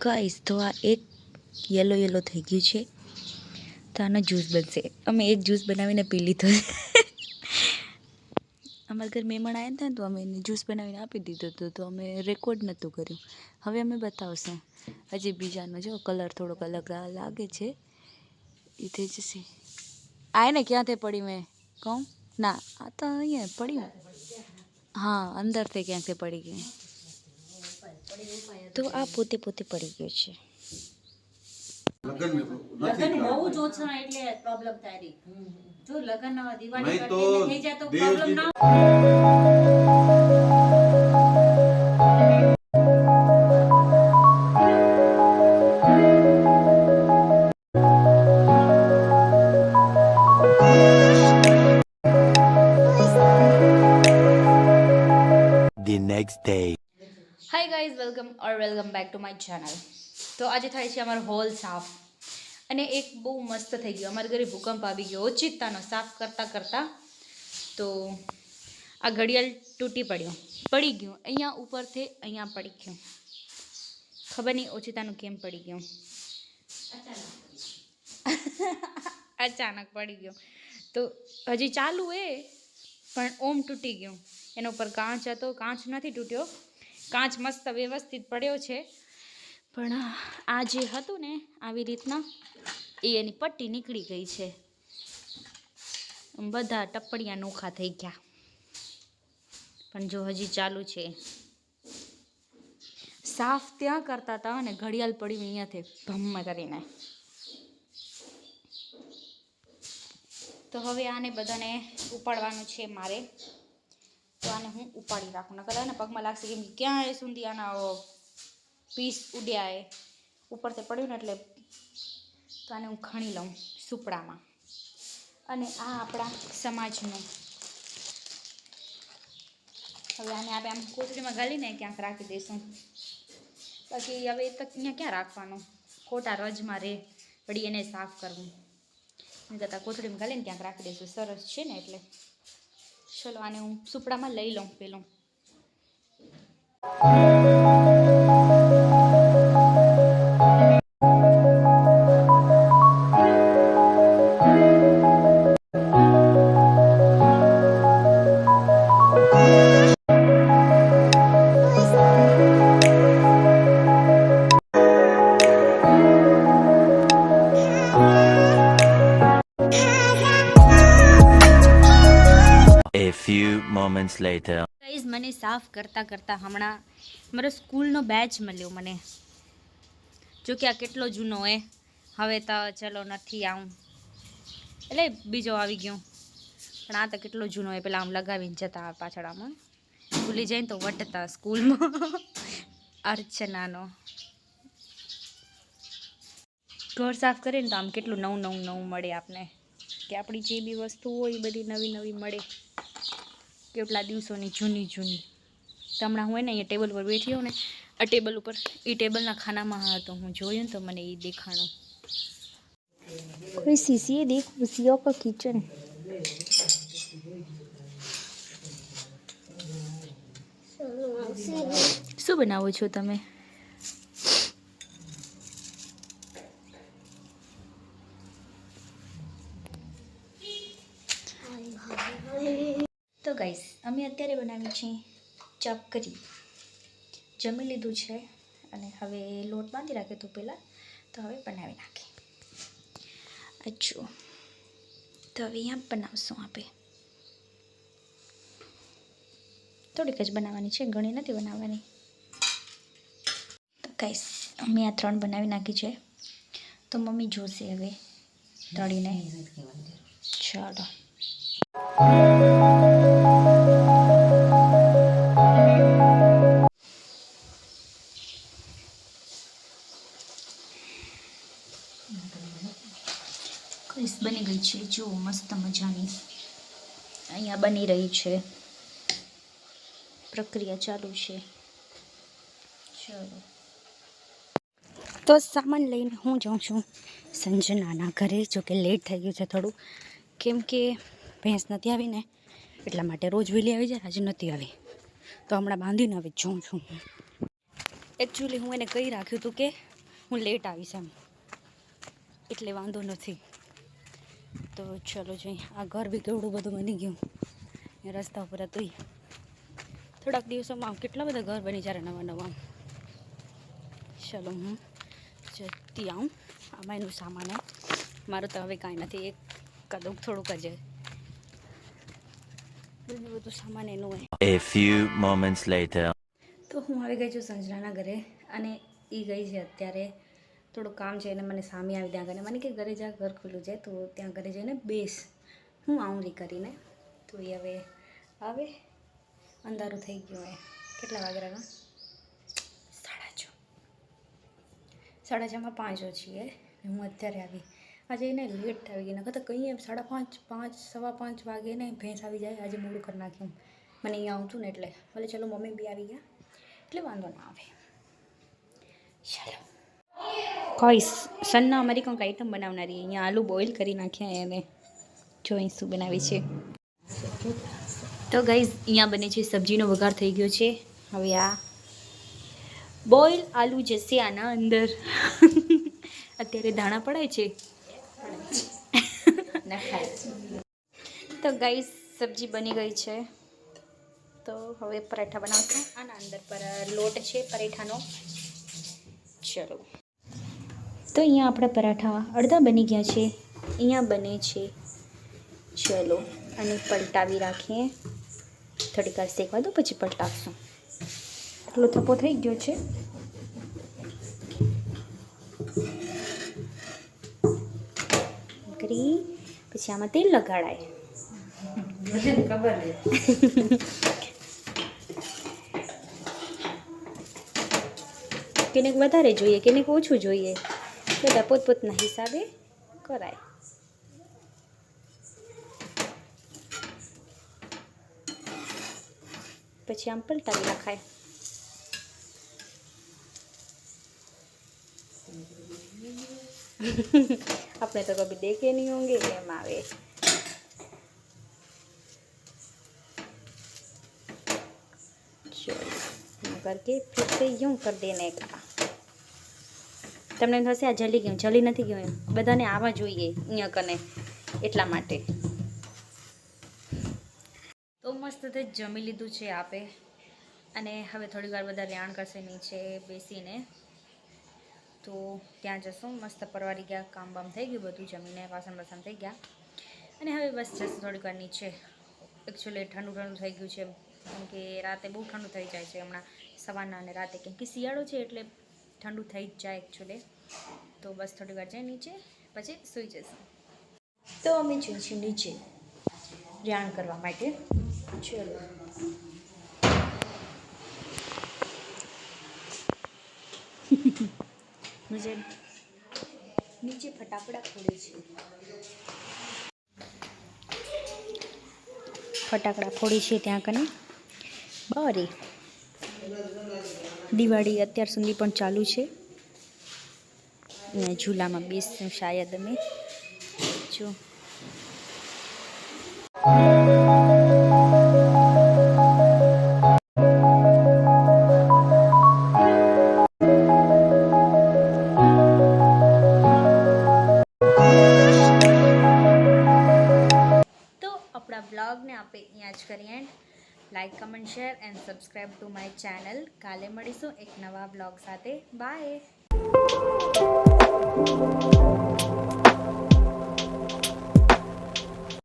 Guys તો આ એક યલો યલો થઈ ગયું છે. તો આનો જ્યુસ બનશે. અમે એક જ્યુસ બનાવીને પી લીધો અમારા ઘર મહેમાન આવ્યા હતા ને તો અમે એને જ્યુસ બનાવીને આપી દીધો હતો. તો અમે રેકોર્ડ નહોતું કર્યું. હવે અમે બતાવશું. હજી બીજાનો જો કલર થોડોક અલગ લાગે છે. એ થઈ જશે. આય ને ક્યાંથી પડી મેં? કહું? ના, આ તો અહીંયા પડી. હા, અંદરથી ક્યાંથી પડી ગઈ? તો આ પોતે પોતે પડી ગયો છે. લગ્ન લગન નથી જ ઓછા એટલે પ્રોબ્લેમ થાય જો લગન દિવાળી નહીં તો કરતી થઈ જાય તો પ્રોબ્લેમ ના the next day. Welcome or welcome back to my channel તો આજે થાય છે અમારો હોલ સાફ. અને એક બહુ મસ્ત થઈ ગયો. અમારા ઘરે ભૂકંપ આવી ગયો. ઓચિતાનો સાફ કરતાં કરતાં તો આ ઘડિયાળ તૂટી પડ્યો. પડી ગયું. અહીંયા ઉપરથી અહીંયા પડી ગયું. ખબર નહીં ઓચિતાનું કેમ પડી ગયું. અચાનક પડી ગયો. તો હજી ચાલુ એ પણ ઓમ તૂટી ગયું. એના ઉપર કાચ હતો. કાચ નથી તૂટ્યો. કાચ મસ્ત વ્યવસ્થિત પડ્યો છે. પણ આ જે હતું ને, આવી રીતના, એ એની પટ્ટી નીકળી ગઈ છે. બધા ટપડિયા નોખા થઈ ગયા. પણ જો હજી ચાલુ છે. સાફ ત્યાં કરતા હતા અને ઘડિયાળ પડ્યું અહીંયાથી ભમ્મ કરીને. તો હવે આને બધાને ઉપાડવાનું છે મારે. તો આને હું ઉપાડી રાખું. નકર ને પગમાં લાગશે કેમ કે ક્યાં એ સુધી આના પીસ ઉડ્યા એ. ઉપરથી પડ્યું ને એટલે તો આને હું ખણી લઉં સુપડામાં. અને આ આપણા સમાજનું. હવે આને આપણે આમ કોથળીમાં ગાલીને ક્યાંક રાખી દઈશું. બાકી હવે એ તો અહીંયા ક્યાં રાખવાનું? ખોટા રજમાં રહે વળી એને સાફ કરવું. એની કરતાં કોથળીમાં ગાલીને ક્યાંક રાખી દઈશું. સરસ છે ને એટલે. ચલો આને હું સુપડામાં લઈ લઉં પેલું. A few moments later. Guys મને સાફ કરતાં કરતાં હમણાં મારો સ્કૂલનો બેચ મળ્યો મને. જો કે આ કેટલો જૂનો હે. હવે તો ચલો નથી આવું. એટલે બીજો આવી ગયો. પણ આ તો કેટલો જૂનો એ પેલા આમ લગાવીને જતા પાછળ આમાં ભૂલી જાય ને તો વટતા સ્કૂલમાં. અર્ચનાનો. ઘર સાફ કરીને તો આમ કેટલું નવું નવું નવું મળે આપને. કે આપણી જે બી વસ્તુ હોય એ બધી નવી નવી મળે. કેટલા દિવસોની જૂની જૂની. તો હમણાં હું એને અહીંયા ટેબલ પર બેઠી હોઉં ને આ ટેબલ ઉપર એ ટેબલના ખાનામાં હતો હું જોયું ને તો મને એ દેખાણો. કોઈ સીસીએ દેખ સીઓ કા કિચન શું બનાવો છો તમે? ગાઈસ અમે અત્યારે બનાવી છે ચકરી. જમી લીધું છે અને હવે લોટ બાંધી રાખે તો પહેલાં તો હવે બનાવી નાખી અચ્છો તો હવે અહીંયા બનાવશું આપણે થોડીક જ બનાવવાની છે ઘણી નથી બનાવવાની. તો ગાઈસ અમે આ ત્રણ બનાવી નાખી છે. તો મમ્મી જોશે હવે તળીને. ચાલો. ક્રિસ બની ગઈ છે? જો મસ્ત મજાની. અહીંયા બની રહી છે. પ્રક્રિયા ચાલુ છે. ચલો. તો સામાન લઈને હું જાઉં છું. સંજનાના ઘરે જો કે લેટ થઈ ગયું છે થોડું. કેમ કે ભેંસ નથી આવીને. એટલા માટે રોજ વહેલી આવી જાય, આજે નથી આવી. તો હમણાં બાંધીને આવી જોઉં છું એકચ્યુઅલી હું એને કહી રાખ્યું હતું કે હું લેટ આવીશ એમ. એટલે વાંધો નથી. તો ચલો જઈ, આ ઘર બી કેવડું બધું બની ગયું. રસ્તા ઉપર હતું થોડાક દિવસોમાં કેટલા બધા ઘર બની જ્યારે નવા નવા ચલો હું જતી આવું. આમાં એનું સામાન. મારું તો હવે કાંઈ નથી. એક કદુક થોડુંક જ. બીજું બધું સામાન એનું હોય. A few moments later. તો હું આવી ગઈ છું સંજરાના ઘરે અને એ ગઈ છે અત્યારે. થોડું કામ છે અને મને સામે આવી ત્યાં ઘરે. મને કે ઘરે જા ઘર ખુલ્લું છે તો ત્યાં ઘરે જઈને બેસ. હું આવું રી કરીને. તો એ હવે આવે. અંધારું થઈ ગયું હોય. કેટલા વાગ્યાના સાડા છ. સાડા છમાં પાંચ છીએ. હું અત્યારે આવી આજે એને લેટ થાય ગઈ, નકર કંઈ એમ સાડા પાંચ પાંચ, સવા પાંચ વાગે ને ભેંસ આવી જાય, આજે મોડું કરી નાખ્યું મને અહીંયા આવતું ને એટલે. ભલે ચલો મમ્મી બી આવી ગયા. એટલે વાંધો ના આવે. ચાલો. કોઈ સન્ના અમારી કંઈક આઈટમ બનાવનારી, અહીંયા આલુ બોઇલ કરી નાખ્યા એને. જો અહીં શું બનાવી છે. તો ગાઈઝ અહીંયા બને છે સબ્જીનો વઘાર થઈ ગયો છે. હવે આ બોઇલ આલુ જશે આના અંદર. અત્યારે ધાણા પડાય છે. તો ગાઈ સબ્જી બની ગઈ છે. તો હવે પરાઠા બનાવશું. આના અંદર પર લોટ છે પરાઠાનો. ચલો. તો અહીંયા આપણા પરાઠા અડધા બની ગયા છે. અહીંયા બને છે. ચલો અને પલટાવી રાખીએ. થોડીક વાર શેકવા દો પછી પલટાવશું. એટલો થપ્પો થઈ ગયો છે. કરી પછી આમાં તેલ લગાડાય. કેને ખબર કેનેક વધારે જોઈએ કેનેક ઓછું જોઈએ. બધા પોતપોતના હિસાબે કરાય. પછી આમ પલટાવી નાખાય. આપણે તો કભી દેખે નહીં હોંગે એમ આવે चलो यूँ करके फिर से यूँ कर देने का તમને એમ થશે આ જલી ગયું જલી નથી ગયું એમ બધાને આવા જોઈએ અહીંયા કને એટલા માટે તો મસ્ત તે જમી લીધું છે આપે અને હવે થોડી વાર બધા રેણ કરશે નીચે બેસીને તો ત્યાં જશું, મસ્ત પરવારી ગયા કામ બામ થઈ ગયું, બધું જમીને વાસણ બાસણ થઈ ગયા. અને હવે બસ જશું, થોડીક વાર નીચે. એકચ્યુઅલી ઠંડુ ઠંડુ થઈ ગયું છે, કેમ કે રાતે બહુ ઠંડુ થઈ જાય છે હમણાં સવારના અને રાતે. કેમ કે શિયાળો છે એટલે ઠંડુ થઈ જ જાય એકચ્યુઅલી તો બસ થોડી વાર જાય નીચે, પછી સૂઈ જશું. તો અમે છીએ નીચે. જાણ કરવા માટે. ચલો. મુજે નીચે ફટાકડા ફોડે છે. ફટાકડા ફોડી છે ત્યાં કને? બરે. દિવાળી અત્યાર સુધી પણ ચાલુ છે. અને ઝૂલામાં બેસશું શાયદ અમે. જો. Like comment share and subscribe to my channel કાલે મળીશું એક નવા બ્લોગ સાથે. બાય